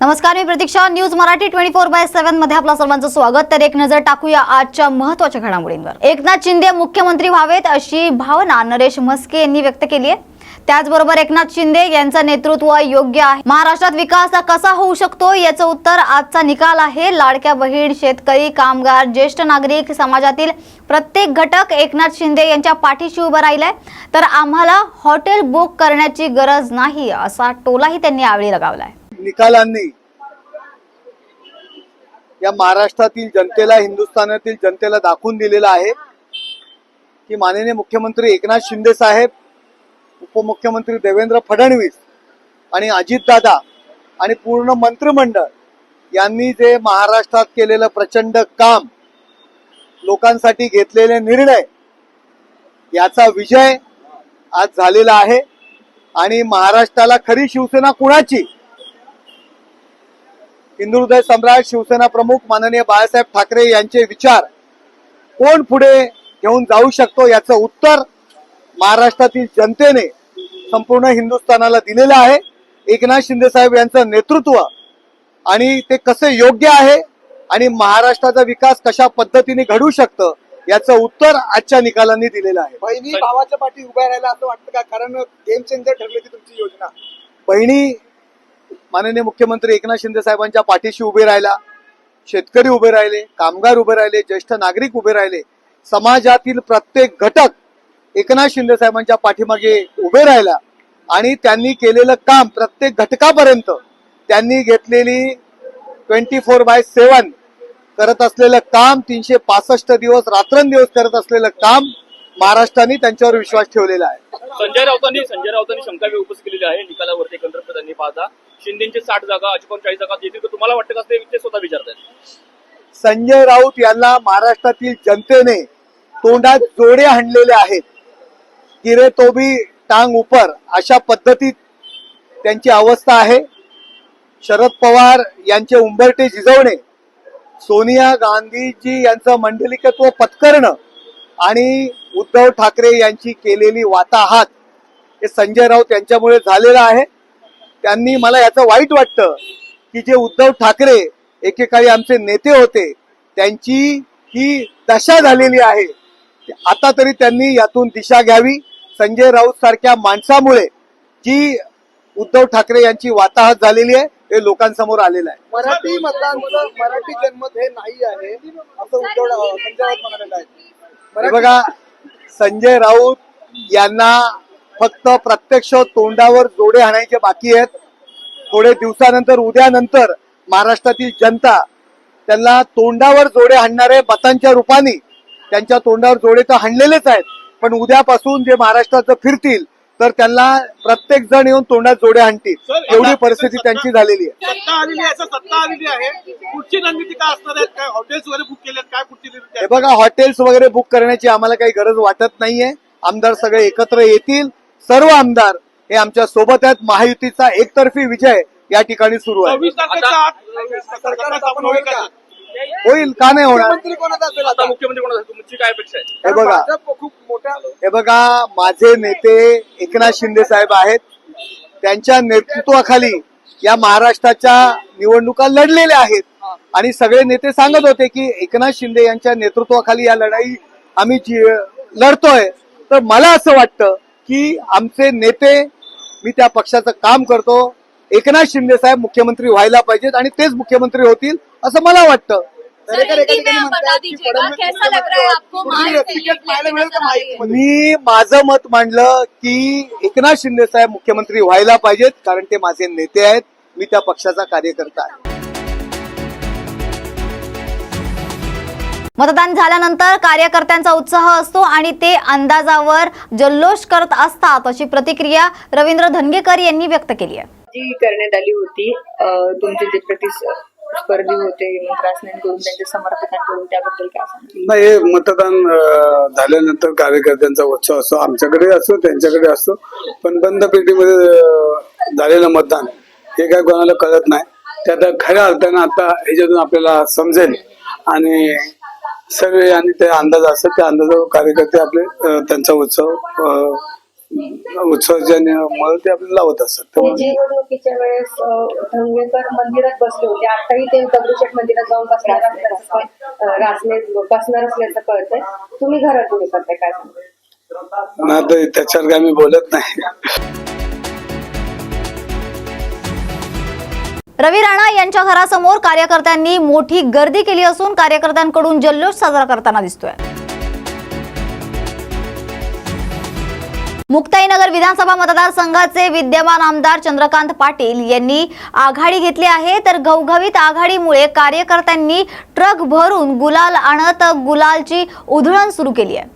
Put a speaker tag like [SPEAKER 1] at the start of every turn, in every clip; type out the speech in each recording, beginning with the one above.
[SPEAKER 1] नमस्कार मी Pratiksha. News Marathi twenty four by सेव्हनमध्ये आपलं सर्वांचं स्वागत. तर एक नजर टाकूया आजच्या महत्त्वाच्या घडामोडींवर. एकनाथ शिंदे मुख्यमंत्री व्हावेत अशी भावना नरेश म्हस्के यांनी व्यक्त केली आहे. त्याचबरोबर एकनाथ शिंदे यांचं नेतृत्व योग्य आहे. महाराष्ट्रात विकास हा कसा होऊ शकतो याचं उत्तर आजचा निकाल आहे. लाडक्या बहीण शेतकरी कामगार ज्येष्ठ नागरिक समाजातील प्रत्येक घटक एकनाथ शिंदे यांच्या पाठीशी उभं राहिलाय. तर आम्हाला हॉटेल बुक करण्याची गरज नाही असा टोलाही त्यांनी यावेळी लगावलाय.
[SPEAKER 2] निकालांनी या महाराष्ट्रातील जनतेला हिंदुस्थानातील जनतेला दाखवून दिलेलं आहे की माननीय मुख्यमंत्री एकनाथ शिंदे साहेब उपमुख्यमंत्री देवेंद्र फडणवीस आणि अजितदादा आणि पूर्ण मंत्रिमंडळ यांनी जे महाराष्ट्रात केलेलं प्रचंड काम लोकांसाठी घेतलेले निर्णय याचा विजय आज झालेला आहे आणि महाराष्ट्राला खरी शिवसेना कुणाची? हिंदू हृदय सम्राट शिवसेना प्रमुख माननीय बाळासाहेब ठाकरे यांचे विचार कोण पुढे घेऊन जाऊ शकतो याचं उत्तर महाराष्ट्रातील जनतेने संपूर्ण हिंदुस्थानाला दिलेलं आहे. एकनाथ शिंदे साहेब यांचं नेतृत्व आणि ते कसे योग्य आहे आणि महाराष्ट्राचा विकास कशा पद्धतीने घडू शकतं याचं उत्तर आजच्या निकालांनी दिलेलं आहे.
[SPEAKER 3] बहिणी भावाच्या पाठी उभ्या राहायला असं वाटतं का? कारण गेम चेंजर ठरली ती तुमची योजना.
[SPEAKER 2] बहिणी माननीय मुख्यमंत्री एकनाथ शिंदे साहेबांच्या पाठीशी उभे राहिला. शेतकरी उभे राहिले कामगार उभे राहिले ज्येष्ठ नागरिक उभे राहिले. समाजातील प्रत्येक घटक एकनाथ शिंदे साहेबांच्या पाठीमागे उभे राहिला. आणि त्यांनी केलेलं काम प्रत्येक घटकापर्यंत त्यांनी घेतलेली ट्वेंटी फोर बाय सेवन करत असलेलं काम तीनशे पासष्ट दिवस रात्रंदिवस करत असलेलं काम महाराष्ट्राने त्यांच्यावर विश्वास ठेवलेला आहे.
[SPEAKER 4] संजय राऊतांनी संजय राऊतांनी शंका व्यक्त केलेली आहे. निकालावरती एकंदर त्यांनी पाहता शिंदेचे साठ जागा अजिबात चाळीस जागा येतील का तुम्हाला वाटतं का ते ते स्वतः विचारतात
[SPEAKER 2] संजय राऊत यांना महाराष्ट्रातील जनतेने तोंडात जोडे हाणलेले आहेत. किरे तो भी टांग उपर अशा पद्धतीत त्यांची अवस्था आहे. शरद पवार यांचे उंबरटे झिजवणे सोनिया गांधीजी यांचं मंडलिकत्व पत्करणं आणि उद्धव ठाकरे यांची केलेली वाताहात हे संजय राऊत यांच्यामुळे झालेलं आहे. त्यांनी मला याचं वाईट वाटतं की जे उद्धव ठाकरे एकेकाळी आमचे नेते होते त्यांची ही दशा झालेली आहे. आता तरी त्यांनी यातून दिशा घ्यावी. संजय राऊत सारख्या माणसामुळे जी उद्धव ठाकरे यांची वाताहत झालेली आहे हे लोकांसमोर आलेलं आहे.
[SPEAKER 3] मराठी मतदान मराठी जन्मत हे नाही आहे असं उद्धव संजय राऊत म्हणाले आहे
[SPEAKER 2] हे बघा संजय राऊत यांना फक्त प्रत्यक्ष तोंडावर जोडे हाणायचे बाकी आहेत. थोडे दिवसानंतर उद्यानंतर महाराष्ट्रातील जनता त्यांना तोंडावर जोडे हाणणारे मतांच्या रूपाने त्यांच्या तोंडावर जोडे तर हाणलेलेच आहेत. पण उद्यापासून जे महाराष्ट्राचं फिरतील तर त्यांना प्रत्येक जण येऊन तोंडात जोडे हाणतील एवढी परिस्थिती त्यांची झालेली आहे
[SPEAKER 3] सत्ता आलेली आहे सत्ता आलेली आहे पुढची रणनीती काय असणार आहे काय हॉटेल्स वगैरे बुक केले काय पुढची
[SPEAKER 2] हे
[SPEAKER 3] आहे?
[SPEAKER 2] बघा हॉटेल्स वगैरे बुक करण्याची आम्हाला काही गरज वाटत नाहीये आमदार सगळे एकत्र येतील सर्व आमदार हे आमच्यासोबत आहेत महायुतीचा एकतर्फी विजय या ठिकाणी सुरू आहे
[SPEAKER 3] होईल का
[SPEAKER 2] नाही होणार?
[SPEAKER 3] मुख्यमंत्री कोणाचा असेल
[SPEAKER 4] आता?
[SPEAKER 3] आता
[SPEAKER 4] मुख्यमंत्री कोणाचा तुमची काय अपेक्षा आहे?
[SPEAKER 2] हे बघा.
[SPEAKER 3] भाजप खूप मोठ्या
[SPEAKER 2] हे बघा माझे नेते एकनाथ शिंदे साहेब आहेत. त्यांच्या नेतृत्वाखाली या महाराष्ट्राच्या निवडणुका लढलेल्या आहेत. आणि सगळे नेते सांगत होते की एकनाथ शिंदे यांच्या नेतृत्वाखाली या लढाई आम्ही जी- लढतोय. तर मला असं वाटतं की आमचे नेते मी त्या पक्षाचं काम करतो. एकनाथ शिंदे साहेब मुख्यमंत्री व्हायला पाहिजेत आणि तेच मुख्यमंत्री होतील असं मला वाटतं.
[SPEAKER 5] है
[SPEAKER 2] मी माझं मत मांडलं की एकनाथ शिंदे साहेब मुख्यमंत्री व्हायला पाहिजेत कारण ते माझे नेते आहेत. मी त्या पक्षाचा कार्यकर्ता आहे.
[SPEAKER 1] मतदान झाल्यानंतर कार्यकर्त्यांचा उत्साह असतो आणि ते अंदाजावर जल्लोष करत असतात अशी प्रतिक्रिया रवींद्र धनगेकर यांनी व्यक्त केली आहे.
[SPEAKER 6] जी करण्यात आली होती. तुमचे जे प्रतिस्पर्धी होते रासनेंकडून त्यांच्या समर्थकांकडून त्याबद्दल काय
[SPEAKER 7] नाही हे मतदान झाल्यानंतर कार्यकर्त्यांचा उत्सव असतो. आमच्याकडे असो त्यांच्याकडे असतो. पण बंद पेटीमध्ये झालेलं मतदान हे काय कोणाला कळत नाही. ते आता खऱ्या अर्थानं आता ह्याच्यातून आपल्याला समजेल. आणि सर्वे आणि ते अंदाज असतात त्या अंदाजावर कार्यकर्ते आपले त्यांचा उत्सव उत्सवाच्या मुळे ते आपल्याला लावत असतात.
[SPEAKER 6] ते
[SPEAKER 7] त्यामुळे
[SPEAKER 6] निवडणुकीच्या वेळेस अं, धंगेकर मंदिरात बसले होते. आताही ते दगडूशेठ मंदिरात जाऊन बसणार असल्याचं कळ- अं, रासने बसणार असल्याचं कळतंय. तुम्ही करताय काय? सांगता
[SPEAKER 7] ना तर त्याच्यावर काय मी बोलत नाही.
[SPEAKER 1] रवी राणा यांच्या घरासमोर कार्यकर्त्यांनी मोठी गर्दी केली असून कार्यकर्त्यांकडून जल्लोष साजरा करताना दिसतोय. मुक्ताईनगर विधानसभा मतदारसंघाचे विद्यमान आमदार चंद्रकांत पाटील यांनी आघाडी घेतली आहे. तर घवघवीत आघाडीमुळे कार्यकर्त्यांनी ट्रक भरून गुलाल आणत गुलालची उधळण सुरू केली आहे.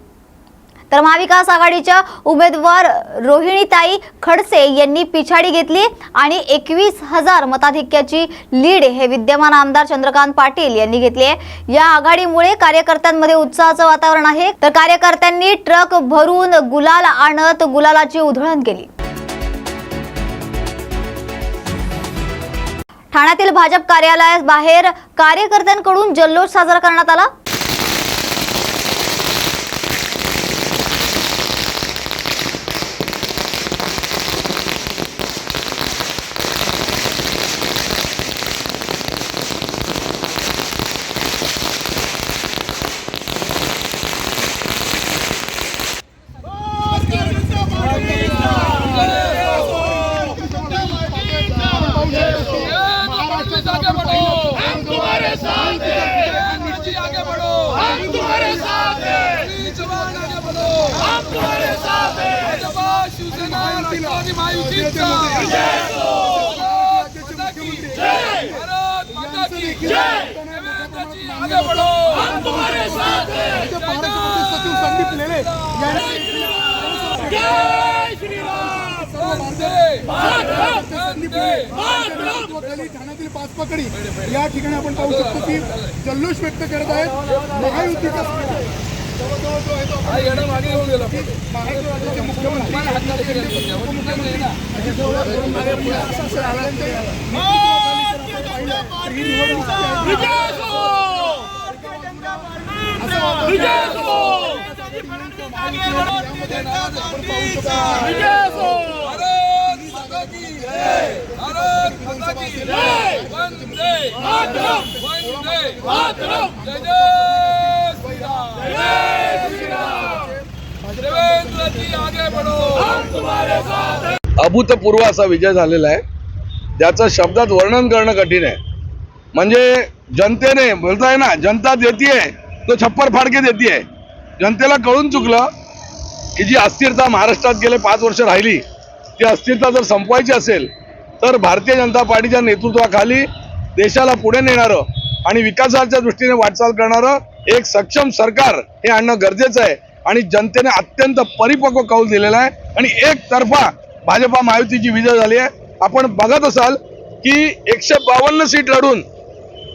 [SPEAKER 1] तर महाविकास आघाडीच्या उमेदवार रोहिणीताई खडसे यांनी पिछाडी घेतली आणि एकवीस हजार मताधिक्याची लीड हे विद्यमान आमदार चंद्रकांत पाटील यांनी घेतली आहे. या आघाडीमुळे कार्यकर्त्यांमध्ये उत्साहाचं वातावरण आहे. तर कार्यकर्त्यांनी ट्रक भरून गुलाल आणत गुलालाची उधळण केली. ठाण्यातील भाजप कार्यालयाबाहेर कार्यकर्त्यांकडून जल्लोष साजरा करण्यात आला.
[SPEAKER 8] पकडी या ठिकाणी आपण पाहू शकतो की जल्लोष व्यक्त करत आहेत. महायुतीचा महाराष्ट्र मुख्यमंत्री उपमुख्यमंत्री असं
[SPEAKER 5] हैं।
[SPEAKER 9] अभूतपूर्व असा विजय झालेला आहे. ज्याचं शब्दात वर्णन करणं कठीण आहे. म्हणजे जनतेने बोलताय ना जनता देतीये तो छप्पर फाडके देतीये. जनतेला कळून चुकलं की जी अस्थिरता महाराष्ट्रात गेले पाच वर्ष राहिली ती अस्थिरता जर संपवायची असेल तर भारतीय जनता पार्टीच्या नेतृत्वाखाली देशाला पुढे नेणारं आणि विकासाच्या दृष्टीने वाटचाल करणारं एक सक्षम सरकार हे आणणं गरजेचं आहे. आणि जनतेने अत्यंत परिपक्व कौल दिलेला आहे. आणि एकतर्फा भाजपा महायुतीची विजय झाली आहे. आपण बघत असाल की एकशे बावन्न सीट लढून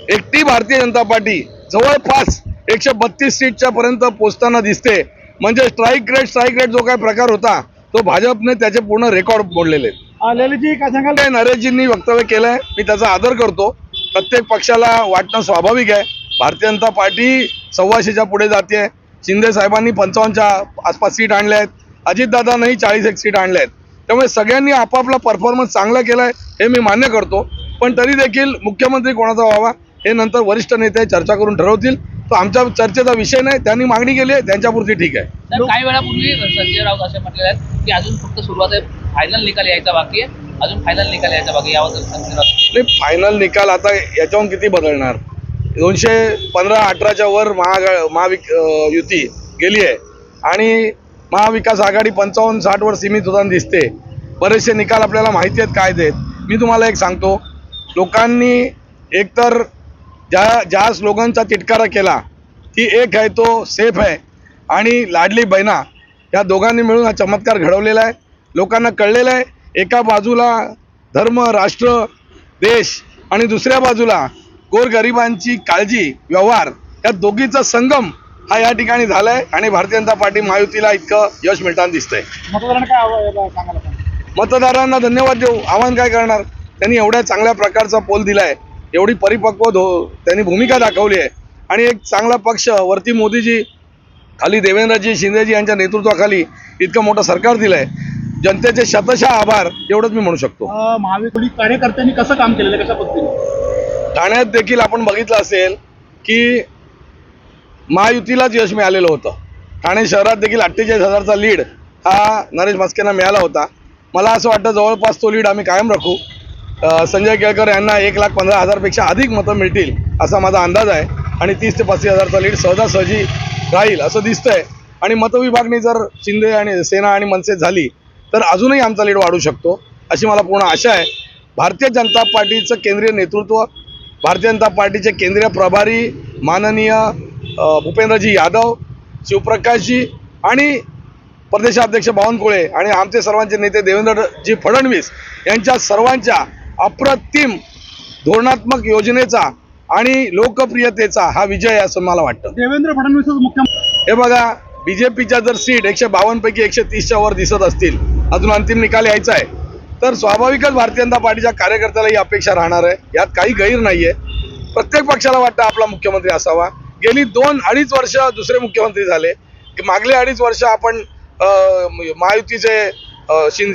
[SPEAKER 9] एकटी भारतीय जनता पार्टी जवळपास एकशे बत्तीस सीटच्या पर्यंत पोहोचताना दिसते. म्हणजे स्ट्राईक रेट स्ट्राईक रेट जो काय प्रकार होता तो भाजपने त्याचे पूर्ण रेकॉर्ड मोडलेले आहेत.
[SPEAKER 8] ललितजी काय सांगाल?
[SPEAKER 9] काय नरेशजींनी वक्तव्य केलंय. मी त्याचा आदर करतो. प्रत्येक पक्षाला वाटणं स्वाभाविक आहे. भारतीय जनता पार्टी सव्वाशेच्या पुढे जाते शिंदे साहेबांनी पंचावन्नच्या आसपास सीट आणल्या आहेत. अजितदादांनाही चाळीस एक सीट आणल्या आहेत. त्यामुळे सगळ्यांनी आपापला परफॉर्मन्स चांगला आहे हे मी मान्य करतो. पण तरी देखील मुख्यमंत्री कोणाचा व्हावा हे नंतर वरिष्ठ नेते चर्चा करून ठरवतील. तो आमच्या चर्चेचा विषय नाही त्यांनी मागणी केली आहे त्यांच्यापुरती ठीक आहे.
[SPEAKER 10] काही वेळापूर्वी संजय राऊत असे म्हटलेले आहेत की अजून फक्त सुरुवात आहे फायनल निकाल यायचा बाकी आहे अजून फायनल निकाल यायचा बाकी आहे. याबद्दल संजय राऊत
[SPEAKER 9] नाही फायनल निकाल आता याच्याहून किती बदलणार? दोनशे पंधरा अठराच्या वर महागा महाविक युती गेली आहे. आणि महाविकास आघाडी पंचावन्न साठ वर सीमित होताना दिसते. बरेचसे निकाल आपल्याला माहिती आहेत काय देत मी तुम्हाला एक सांगतो. लोकांनी एकतर ज्या ज्या स्लोगनचा तिटकारा केला ती एक आहे तो सेफ आहे. आणि लाडली बहिणा या दोघांनी मिळून हा चमत्कार घडवलेला आहे. लोकांना कळलेलं आहे एका बाजूला धर्म राष्ट्र देश आणि दुसऱ्या बाजूला गोरगरिबांची काळजी व्यवहार या दोघीचा संगम हा या ठिकाणी झालाय आणि भारतीय जनता पार्टी महायुतीला इतकं यश मिळताना दिसतंय.
[SPEAKER 8] मतदारांना
[SPEAKER 9] धन्यवाद देऊ. आव्हान काय करणार? त्यांनी एवढ्या चांगल्या प्रकारचा पोल दिलाय. एवढी परिपक्व धो त्यांनी भूमिका दाखवली आहे. आणि एक चांगला पक्ष वरती मोदीजी खाली देवेंद्रजी शिंदेजी यांच्या नेतृत्वाखाली इतकं मोठं सरकार दिलंय. जनतेचे शतशः आभार एवढंच मी म्हणू शकतो.
[SPEAKER 3] महाविकास कार्यकर्त्यांनी कसं काम केलेलं आहे, कशा पद्धतीने?
[SPEAKER 9] ठाण्यात देखील आपण बघितलं असेल की महायुतीलाच यश मिळालेलं होतं. ठाणे शहरात देखील अठ्ठेचाळीस हजारचा लीड हा नरेश म्हस्केंना मिळाला होता. मला असं वाटतं जवळपास तो लीड आम्ही कायम राखू. संजय केळकर यांना एक लाख पंधरा हजारपेक्षा अधिक मतं मिळतील असा माझा अंदाज आहे. आणि तीस ते पस्तीस हजारचा लीड सहजासहजी राहील असं दिसतंय. आणि मतविभागणी जर शिंदे आणि सेना आणि मनसे झाली तर अजूनही आमचा लीड वाढू शकतो अशी मला पूर्ण आशा आहे. भारतीय जनता पार्टीचं केंद्रीय नेतृत्व भारतीय जनता पार्टीचे केंद्रीय प्रभारी माननीय भूपेंद्रजी यादव शिवप्रकाशजी आणि प्रदेशाध्यक्ष बावनकुळे आणि आमचे सर्वांचे नेते देवेंद्रजी फडणवीस यांच्या सर्वांच्या अप्रतिम धोरणात्मक योजनेचा आणि लोकप्रियतेचा हा विजय आहे असं मला वाटतं.
[SPEAKER 3] देवेंद्र फडणवीस मुख्यमंत्री
[SPEAKER 9] हे बघा बीजेपीच्या जर सीट एकशे बावन्न पैकी एकशे तीसच्या वर दिसत असतील अजून अंतिम निकाल यायचा आहे तर स्वाभाविकच भारतीय जनता पार्टीच्या कार्यकर्त्याला ही अपेक्षा राहणार आहे. यात काही गैर नाहीये. प्रत्येक पक्षाला वाटतं आपला मुख्यमंत्री असावा. गेली दोन अडीच वर्ष दुसरे मुख्यमंत्री झाले. मागले अडीच वर्ष आपण महायुतीचे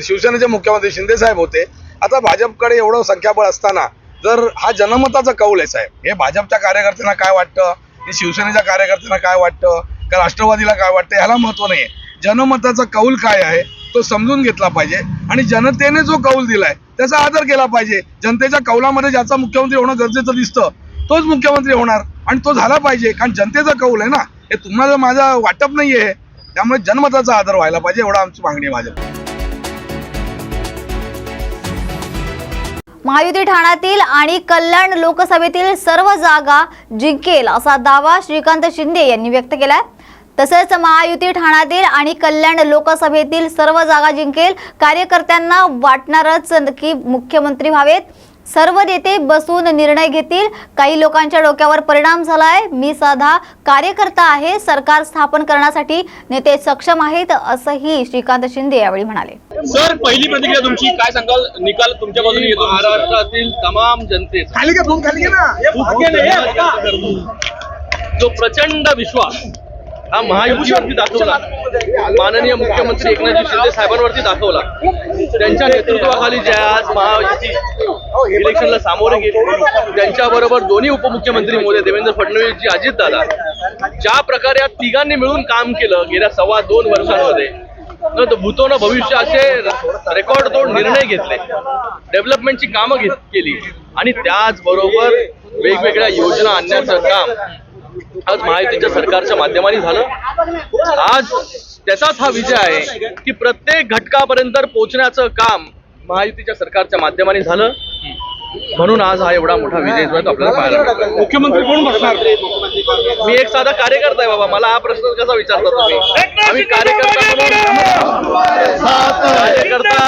[SPEAKER 9] शिवसेनेचे मुख्यमंत्री शिंदे साहेब होते. आता भाजपकडे एवढं संख्याबळ असताना जर हा जनमताचा कौल आहे साहेब हे भाजपच्या कार्यकर्त्यांना काय वाटतं? हे शिवसेनेच्या कार्यकर्त्यांना काय वाटतं? का राष्ट्रवादीला काय वाटतं? ह्याला महत्त्व नाहीये. जनमताचा कौल काय आहे तो समजून घेतला पाहिजे आणि जनतेने जो कौल दिलाय त्याचा आदर केला पाहिजे. जनतेच्या कौलामध्ये ज्याचा मुख्यमंत्री होणं गरजेचं दिसतं तोच मुख्यमंत्री होणार आणि तो झाला पाहिजे. कारण जनतेचा कौल आहे ना हे तुम्हाला माझा वाटप नाही आहे त्यामुळे जनमताचा आदर व्हायला पाहिजे एवढा आमची मागणी आहे भाजप
[SPEAKER 1] महायुती ठाण्यातील आणि कल्याण लोकसभेतील सर्व जागा जिंकेल असा दावा श्रीकांत शिंदे यांनी व्यक्त केलाय. तसेच महायुती ठाण्यातील आणि कल्याण लोकसभेतील सर्व जागा जिंकेल कार्यकर्त्यांना वाटणारच की मुख्यमंत्री व्हावेत. सर्व नेते बसून निर्णय घेतील. काही लोकांच्या डोक्यावर परिणाम झालाय. मी साधा कार्यकर्ता आहे. सरकार स्थापन करण्यासाठी नेते सक्षम आहेत असंही श्रीकांत शिंदे यावेळी म्हणाले.
[SPEAKER 4] सर पहिली प्रतिक्रिया तुमची काय सांगाल? निकाल तुमच्या बाजूने येतो.
[SPEAKER 10] महाराष्ट्रातील तमाम जनतेचा.
[SPEAKER 3] खाली खाली ना.
[SPEAKER 10] जो प्रचंड विश्वास हा महायुतीवरती दाखवला. माननीय मुख्यमंत्री एकनाथजी शिंदे साहेबांवरती दाखवला. त्यांच्या नेतृत्वाखाली जे आज महायुती इलेक्शनला सामोरे गेले त्यांच्याबरोबर दोन्ही उपमुख्यमंत्री मोदी देवेंद्र फडणवीसजी अजितदादा ज्या प्रकारे या तिघांनी मिळून काम केलं गेल्या सव्वा दोन वर्षांमध्ये न तो भूतो न भविष्य असे रेकॉर्ड तोड निर्णय घेतले डेव्हलपमेंटची कामं घेत केली आणि त्याचबरोबर वेगवेगळ्या योजना आणण्याचं काम आज महायुतीच्या सरकारच्या माध्यमाने झालं. आज त्याचाच हा विजय आहे की प्रत्येक घटकापर्यंत पोहोचण्याचं काम महायुतीच्या सरकारच्या माध्यमाने झालं. म्हणून आज हा एवढा मोठा विजय जो आहे तो आपल्याला पाहायला मिळतो
[SPEAKER 3] मुख्यमंत्री कोण बसणार?
[SPEAKER 10] मी एक साधा कार्यकर्ता आहे बाबा मला हा प्रश्न कसा विचारता तुम्ही? आम्ही कार्यकर्ता म्हणून कार्यकर्ता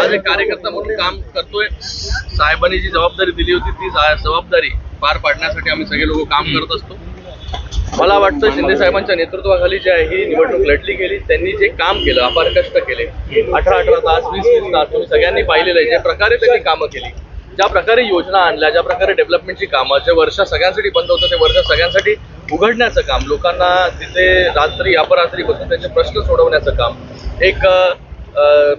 [SPEAKER 10] आज एक कार्यकर्ता म्हणून काम करतोय. साहेबांनी जी जबाबदारी दिली होती ती जबाबदारी पार पाडण्यासाठी आम्ही सगळे लोक काम करत असतो. मला वाटतं शिंदे साहेबांच्या नेतृत्वाखाली जी आहे ही निवडणूक लढली गेली. त्यांनी जे काम केलं अपार कष्ट केले. अठरा अठरा तास वीस वीस तास तुम्ही सगळ्यांनी पाहिलेलं आहे ज्या प्रकारे त्यांनी कामं केली ज्या प्रकारे योजना आणल्या ज्या प्रकारे डेव्हलपमेंटची कामं जे वर्ष सगळ्यांसाठी बंद होतं ते वर्ष सगळ्यांसाठी उघडण्याचं काम लोकांना तिथे रात्री अपरात्री बसून त्यांचे प्रश्न सोडवण्याचं काम एक अ,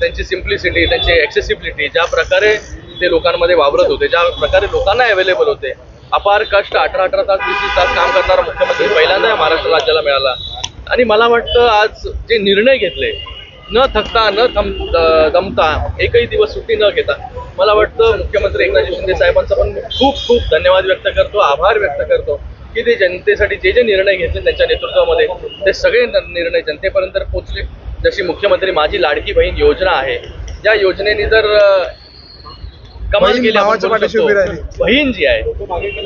[SPEAKER 10] त्यांची सिम्प्लिसिटी त्यांची ॲक्सेसिबिलिटी ज्या प्रकारे ते लोकांमध्ये वावरत होते ज्या प्रकारे लोकांना अवेलेबल होते अपार कष्ट अठरा अठरा तास वीस वीस तास काम करणारा मुख्यमंत्री पहिल्यांदा या महाराष्ट्र राज्याला मिळाला. आणि मला वाटतं आज जे निर्णय घेतले न थकता न थम दमता एकही दिवस सुट्टी न घेता मला वाटतं मुख्यमंत्री एकनाथ शिंदे साहेबांचा पण खूप खूप धन्यवाद व्यक्त करतो आभार व्यक्त करतो की ते जनतेसाठी जे जे निर्णय घेतले त्यांच्या नेतृत्वामध्ये ते सगळे निर्णय जनतेपर्यंत पोहोचले जशी मुख्यमंत्री माझी लाडकी बहीण योजना आहे या योजनेने जर कमाल केली. बहीण जी आहे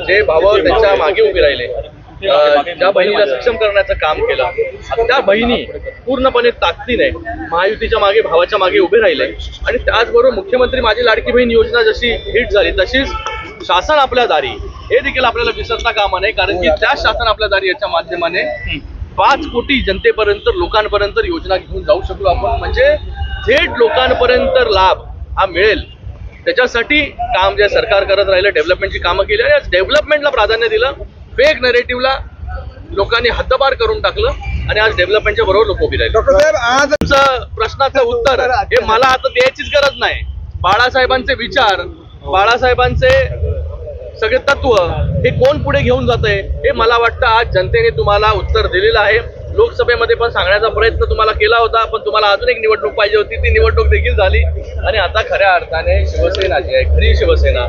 [SPEAKER 10] जे भाव त्यांच्या मागे उभी राहिले ज्या बहिणीला सक्षम करण्याचं काम केलं त्या बहिणी पूर्णपणे ताकदीने महायुतीच्या मागे भावाच्या मागे उभे राहिले. आणि त्याचबरोबर मुख्यमंत्री माझी लाडकी बहीण योजना जशी हिट झाली तशीच शासन आपल्या दारी. हे देखील आपल्याला विसरता कामा नये कारण की त्या शासन आपल्या दारी याच्या माध्यमाने पाच कोटी जनतेपर्यंत लोकांपर्यंत योजना घेऊन जाऊ शकलो आपण. म्हणजे थेट लोकांपर्यंत लाभ हा मिळेल. त्याच्यासाठी काम जे सरकार करत राहिलं डेव्हलपमेंटची कामं केली आणि डेव्हलपमेंटला प्राधान्य दिलं. फेक नेरेटिव्हला लोकांनी हद्दपार करून टाकलं आणि आज डेव्हलपमेंटच्या बरोबर लोक उभी राहिले.
[SPEAKER 9] डॉक्टर साहेब आज
[SPEAKER 10] तुमचं प्रश्नाचं उत्तर हे मला आता द्यायचीच गरज नाही. बाळासाहेबांचे विचार बाळासाहेबांचे सगळे तत्व हे कोण पुढे घेऊन जात आहे हे मला वाटतं आज जनतेने तुम्हाला उत्तर दिलेलं आहे. लोकसभेमध्ये पण सांगण्याचा प्रयत्न तुम्हाला केला होता पण तुम्हाला अजून एक निवडणूक पाहिजे होती ती निवडणूक देखील झाली. आणि आता खऱ्या अर्थाने शिवसेना जी आहे खरी शिवसेना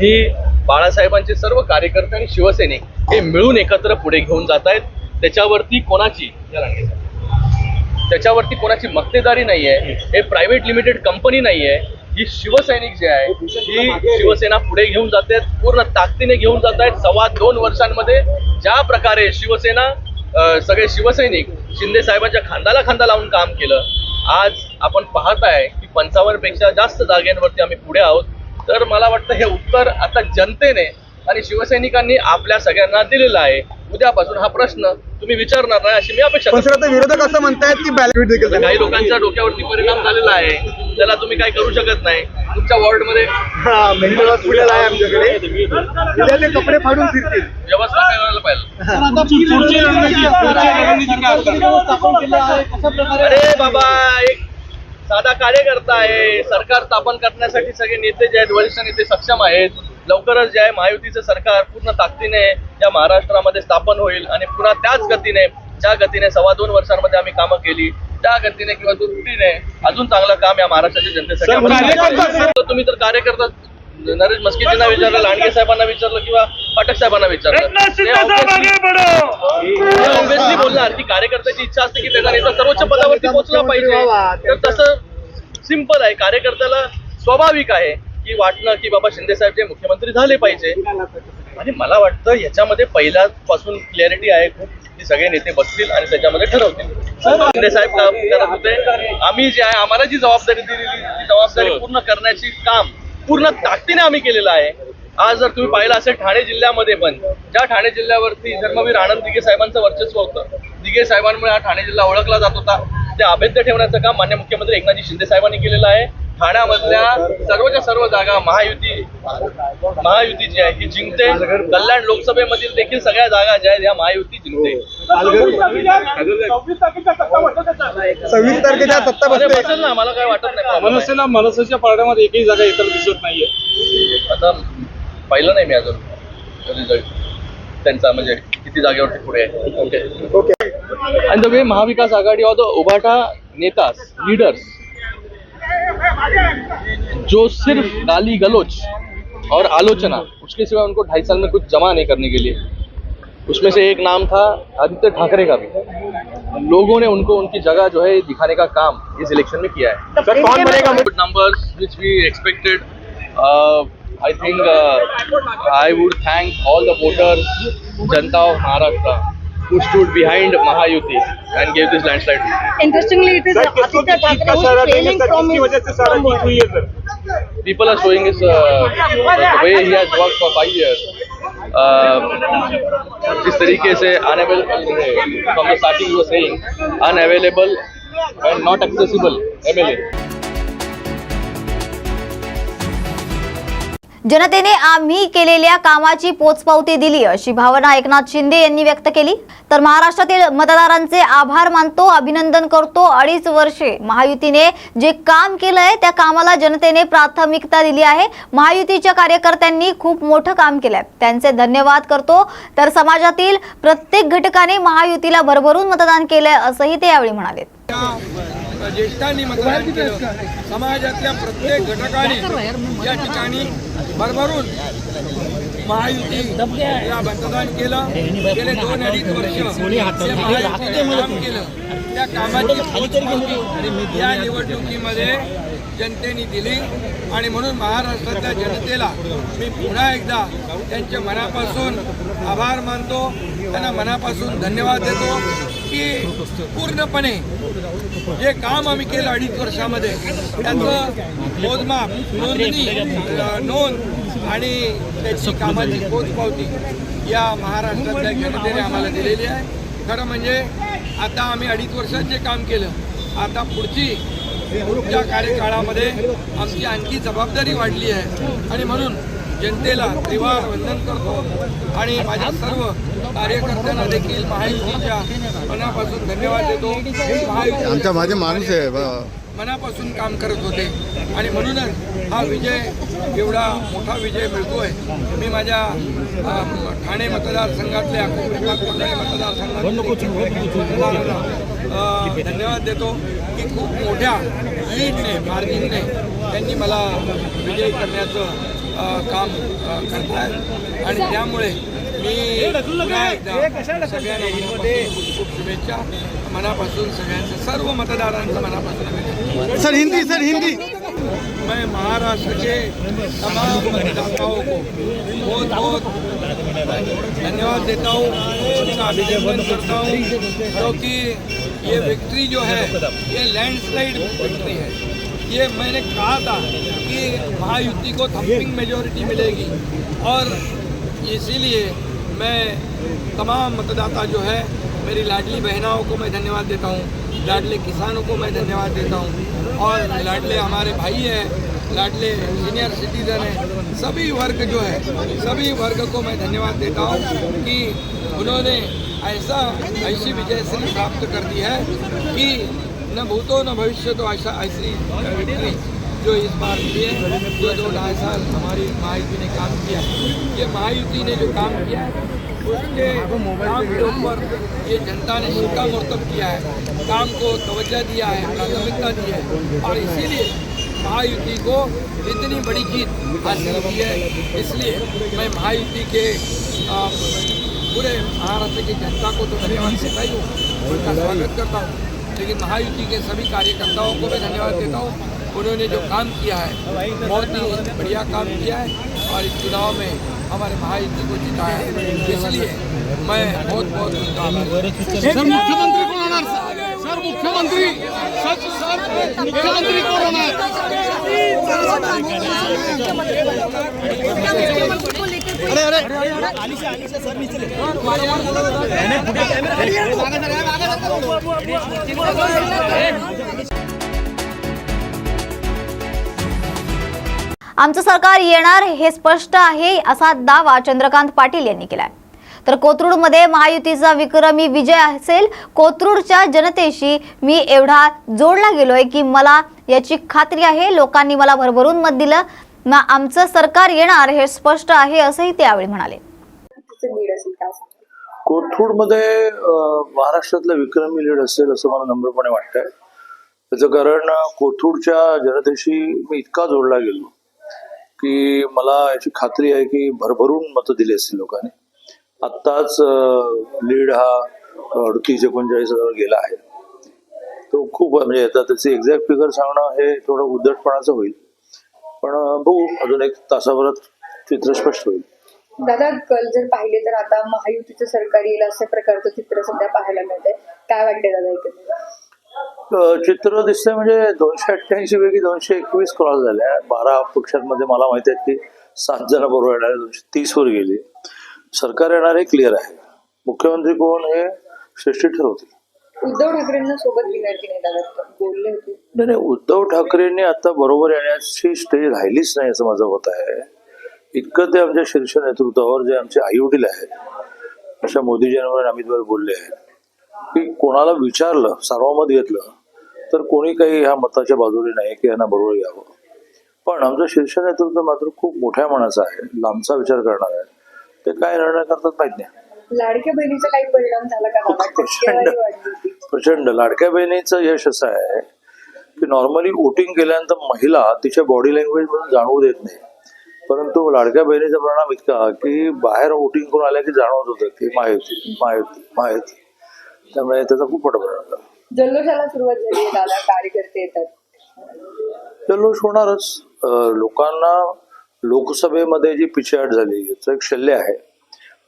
[SPEAKER 10] ही बाळासाहेबांचे सर्व कार्यकर्ते आणि शिवसैनिक हे मिळून एकत्र पुढे घेऊन जात आहेत. त्याच्यावरती कोणाची त्याच्यावरती कोणाची मक्तेदारी नाहीये हे प्रायव्हेट लिमिटेड कंपनी नाहीये ही शिवसैनिक जे आहे ही शिवसेना पुढे घेऊन जाते पूर्ण ताकदीने घेऊन जात आहेत. सव्वा दोन वर्षांमध्ये ज्या प्रकारे शिवसेना सगळे शिवसैनिक शिंदे साहेबांच्या खांद्याला खांदा लावून काम केलं. आज आपण पाहताय की पंचावन्नपेक्षा जास्त जागेंवरती आम्ही पुढे आहोत. तर मला वाटतं हे उत्तर आता जनतेने आणि शिवसैनिकांनी आपल्या सगळ्यांना दिलेलं आहे. उद्यापासून हा प्रश्न तुम्ही विचारणार नाही अशी मी अपेक्षा
[SPEAKER 9] विरोधक असं म्हणतायत की बॅलेट.
[SPEAKER 10] काही लोकांच्या डोक्यावरती परिणाम झालेला आहे. त्याला तुम्ही काही करू शकत नाही. तुमच्या
[SPEAKER 2] हा फुलेला आहे आमच्याकडे. उद्या ते कपडे फाडून फिरतील.
[SPEAKER 10] व्यवस्था करायला पाहिजे. अरे बाबा एक साधा कार्यकर्ता आहे. सरकार स्थापन करण्यासाठी सगळे नेते जे आहेत वरिष्ठ नेते सक्षम आहेत. लवकरच जे आहे महायुतीचं सरकार पूर्ण ताकदीने या महाराष्ट्रामध्ये स्थापन होईल आणि पुन्हा त्याच गतीने ज्या गतीने सव्वा दोन वर्षांमध्ये आम्ही कामं केली त्या गतीने किंवा दुपटीने अजून चांगलं काम या महाराष्ट्राच्या जनतेसाठी. तर तुम्ही तर कार्यकर्ता नरेश मस्किजींना विचारलं लांडगे साहेबांना विचारलं किंवा पाठक साहेबांना विचारलं. बोलणार. की कार्यकर्त्याची इच्छा असते की त्याचा नेता सर्वोच्च पदावरती पोहोचला पाहिजे. तर तसं सिंपल आहे. कार्यकर्त्याला स्वाभाविक आहे की वाटणं की बाबा शिंदे साहेब जे मुख्यमंत्री झाले पाहिजे. आणि मला वाटतं याच्यामध्ये पहिल्यापासून क्लॅरिटी आहे. खूप की सगळे नेते बसतील आणि त्याच्यामध्ये ठरवतील. शिंदे साहेब काम करत होते. आम्ही जे आहे आम्हाला जी जबाबदारी दिलेली ती जबाबदारी पूर्ण करण्याची काम पूर्ण ताकदीने आम्ही केलेलं आहे. आज जर तुम्ही पाहिलं असेल ठाणे जिल्ह्यामध्ये पण ज्या ठाणे जिल्ह्यावरती धर्मवीर आनंद दिघे साहेबांचं वर्चस्व होतं दिघे साहेबांमुळे हा ठाणे जिल्हा ओळखला जात होता. ते अभेद्य ठेवण्याचं काम मान्य मुख्यमंत्री एकनाथजी शिंदे साहेबांनी केलेलं आहे. ठाण्यामधल्या सर्वच्या सर्व जागा महायुती महायुती जी आहे ही जिंकते. कल्याण लोकसभेमधील देखील सगळ्या जागा ज्या आहेत या महायुती जिंकते.
[SPEAKER 9] सव्वीस तारखेच्या सत्ता
[SPEAKER 10] अरे
[SPEAKER 9] बसते.
[SPEAKER 10] बसेल ना मला काय वाटत नाही. problem आहे.
[SPEAKER 3] मनसेना मनसेच्या पारड्यामध्ये एकही जागा इतर दिसत नाहीये.
[SPEAKER 10] आता पाहिलं नाही मी अजून रिझल्ट त्यांचा म्हणजे किती जागेवरती पुढे आहे. ओके आणि द वे महाविकास आघाडी और द उभाटा नेतास लीडर्स जो सिर्फ़ गाली गलोच और आलोचना उसके सिवा उनको ढाई साल में कुछ जमा नहीं करने के लिए। उसमें से एक नाम था आदित्य ठाकरे का भी। लोगों ने उनको उनकी जगह जो है दिखाने का काम इस इलेक्शन में किया है।
[SPEAKER 2] सर कौन बनेगा.
[SPEAKER 10] Uh, I think uh, I would thank all the voters, Janta of Maharashtra, who stood behind Mahayuti and gave this landslide.
[SPEAKER 6] Interestingly, it is Aditya Thackeray who is failing from his from work.
[SPEAKER 10] People are showing his uh, the way he has worked for five years. Uh, जिस तरीके से unavailable from the starting you were saying unavailable and not accessible
[SPEAKER 1] जनतेने आम्ही केलेल्या कामाची पोचपावती दिली अशी भावना एकनाथ शिंदे यांनी व्यक्त केली. तर महाराष्ट्रातील मतदारांचे आभार मानतो अभिनंदन करतो. अडीच वर्षे महायुतीने जे काम केलंय त्या कामाला जनतेने प्राथमिकता दिली आहे. महायुतीच्या कार्यकर्त्यांनी खूप मोठं काम केलंय. त्यांचे धन्यवाद करतो. तर समाजातील प्रत्येक घटकाने महायुतीला भरभरून मतदान केलंय असंही ते यावेळी म्हणाले.
[SPEAKER 5] ज्येष्ठांनी मतदान केलं. समाजातल्या प्रत्येक घटकाने या ठिकाणी भरभरून महायुती या मतदान केलं. गेले दोन अडीच वर्ष महायुतीने काम केलं. त्या कामाची या निवडणुकीमध्ये जनतेने दिली. आणि म्हणून महाराष्ट्रातल्या जनतेला मी पुन्हा एकदा त्यांच्या मनापासून आभार मानतो. त्यांना मनापासून धन्यवाद देतो की पूर्णपणे जे काम आम्ही केलं अडीच वर्षामध्ये त्याचं मोजमाप नोंदणी नोंद आणि त्याची कामाची पोचपावती या महाराष्ट्रातल्या जनतेने आम्हाला दिलेली आहे. खरं म्हणजे आता आम्ही अडीच वर्षात जे काम केलं आता पुढची पुढच्या कार्यकाळामध्ये आमची आणखी जबाबदारी वाढली आहे. आणि म्हणून जनतेला त्रिवार वंदन करतो. आणि माझ्या सर्व कार्यकर्त्यांना देखील महायुतीच्या मनापासून धन्यवाद देतो. महायुती
[SPEAKER 8] आमचा माझे माणूस आहे.
[SPEAKER 5] मनापासून काम करत होते. आणि म्हणूनच हा विजय एवढा मोठा विजय मिळतोय. मी माझ्या ठाणे मतदारसंघातल्या मतदारसंघात धन्यवाद देतो. की खूप मोठ्या लीडने मार्जिनने त्यांनी मला विजयी करण्याचं काम अ, करतायत. आणि त्यामुळे मी एकदा सगळ्यांना मनापासून खूप शुभेच्छा. मनापासून सगळ्यांचं सर्व मतदारांचं मनापासून
[SPEAKER 8] सर हिंदी सर हिंदी.
[SPEAKER 5] मैं महाराष्ट्र के तमाम मतदाताओं को बहुत बहुत धन्यवाद देता हूँ। उनका अभिनंदन करता हूँ। क्योंकि ये विक्ट्री जो है, ये लैंडस्लाइड विक्ट्री है। ये मैंने कहा था कि महायुति को थम्पिंग मेजोरिटी मिलेगी। और इसीलिए मैं तमाम मतदाता जो है, मेरी लाडली बहनाओं को मैं धन्यवाद देता हूँ, लाडले किसानों को मैं धन्यवाद देता हूँ, और लाडले हमारे भाई हैं, लाडले सीनियर सिटीजन हैं, सभी वर्ग जो है, सभी वर्ग को मैं धन्यवाद देता हूँ कि उन्होंने ऐसा ऐसी विजयश्री प्राप्त कर दी है कि न भूतो न भविष्य तो ऐसा ऐसी विक्ट्री जो इस बार मिली है, जो दो ढाई साल हमारी महायुति ने काम किया ये महायुति ने जो काम किया उसके काम के ऊपर ये जनता ने शिक्षा शिक्कामोर्तब किया है। काम को तवज्जो दिया है, प्राथमिकता दी है। और इसीलिए महायुति को इतनी बड़ी जीत हासिल की है। इसलिए मैं महायुति के पूरे महाराष्ट्र की जनता को तो धन्यवाद देता ही हूँ। उनका स्वागत करता हूँ। लेकिन महायुति के सभी कार्यकर्ताओं को मैं धन्यवाद देता हूँ। उन्होंने जो काम किया है बहुत ही बढ़िया काम किया है और इस चुनाव में हमारे महायुति को जिताया है। इसलिए मैं बहुत बहुत
[SPEAKER 8] सर मुख्यमंत्री होणार सर मुख्यमंत्री सर सर मुख्यमंत्री होणार अरे अरे.
[SPEAKER 1] आमचं सरकार येणार हे स्पष्ट आहे असा दावा चंद्रकांत पाटील यांनी केलाय. तर कोथरूडमध्ये महायुतीचा विक्रमी विजय असेल कोथरूडच्या जनतेशी मी एवढा जोडला गेलोय की मला याची खात्री आहे. लोकांनी मला भरभरून मत दिलं. ना आमचं सरकार येणार हे स्पष्ट आहे असंही ते यावेळी म्हणाले.
[SPEAKER 11] कोथरूडमध्ये महाराष्ट्रातलं विक्रमी लीड असेल असं मला नम्रपणे वाटतंय. त्याचं कारण कोथरूडच्या जनतेशी मी इतका जोडला गेलो की मला याची खात्री आहे की भरभरून मतं दिली असतील लोकांनी. आत्ताच लीड हा अडतीस एकोणचाळीस हजार गेला आहे. तो खूप म्हणजे आता त्याचे एक्झॅक्ट फिगर सांगणं हे थोडं उद्धटपणाचं होईल. पण बघू. अजून एक तासाभरात चित्र स्पष्ट होईल.
[SPEAKER 6] दादा कल जर पाहिले तर आता महायुतीचं सरकार येईल अशा प्रकारचं चित्र सध्या पाहायला मिळतंय. काय वाटते दादा एकंदरीत
[SPEAKER 11] अ, चित्र दिसतंय म्हणजे दोनशे अठ्ठ्याऐंशी पैकी दोनशे एकवीस क्रॉस झाल्या. बारा पक्षांमध्ये मला माहिती आहे की सात जण बरोबर येणार दोनशे तीस वर गेली. सरकार येणार क्लिअर आहे. मुख्यमंत्री कोण हे श्रेष्ठी ठरवतील.
[SPEAKER 6] उद्धव ठाकरेंना सोबत घेणार की नाही दादा? बोलले होते.
[SPEAKER 11] नाही नाही उद्धव ठाकरेंनी आता बरोबर येण्याची स्टेज राहिलीच नाही असं माझं मत आहे. इतकं ते आमच्या शीर्ष नेतृत्वावर जे आमचे आई वडील आहेत अशा मोदीजींवर अमितवर बोलले आहेत की कोणाला विचारलं सार्वमत घेतलं तर कोणी काही ह्या मताच्या बाजूने नाही की यांना बरोबर यावं पण आमचं शीर्ष नेतृत्व मात्र खूप मोठ्या मनाचं आहे लांबचा विचार करणार आहे. ते काय निर्णय करतात माहीत नाही.
[SPEAKER 6] लाडक्या बहिणीचा काही परिणाम झाला का
[SPEAKER 11] प्रचंड प्रचंड. लाडक्या बहिणीचं यश असं आहे की नॉर्मली वोटिंग केल्यानंतर महिला तिच्या बॉडी लँग्वेज मधून जाणवू देत नाही. परंतु लाडक्या बहिणीचा परिणाम इतका की बाहेर वोटिंग करून आल्या की जाणवत होतं की महायुती महायुती महायुती त्यामुळे त्याचा खूप मोठा परिणाम झाला.
[SPEAKER 6] जल्लोषाला सुरुवात झाली दादा कार्यकर्ते येतात.
[SPEAKER 11] जल्लोष होणारच. लोकांना लोकसभेमध्ये जी पिछेहाट झाली याचं एक शल्य आहे.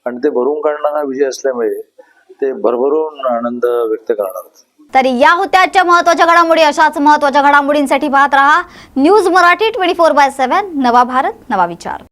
[SPEAKER 11] आणि ते भरून काढणारा विजय असल्यामुळे ते भरभरून आनंद व्यक्त करणार
[SPEAKER 1] तर या होत्या आजच्या महत्त्वाच्या घडामोडी अशाच महत्त्वाच्या घडामोडींसाठी पाहत रहा. News Marathi twenty four by seven. नवा भारत नवा विचार.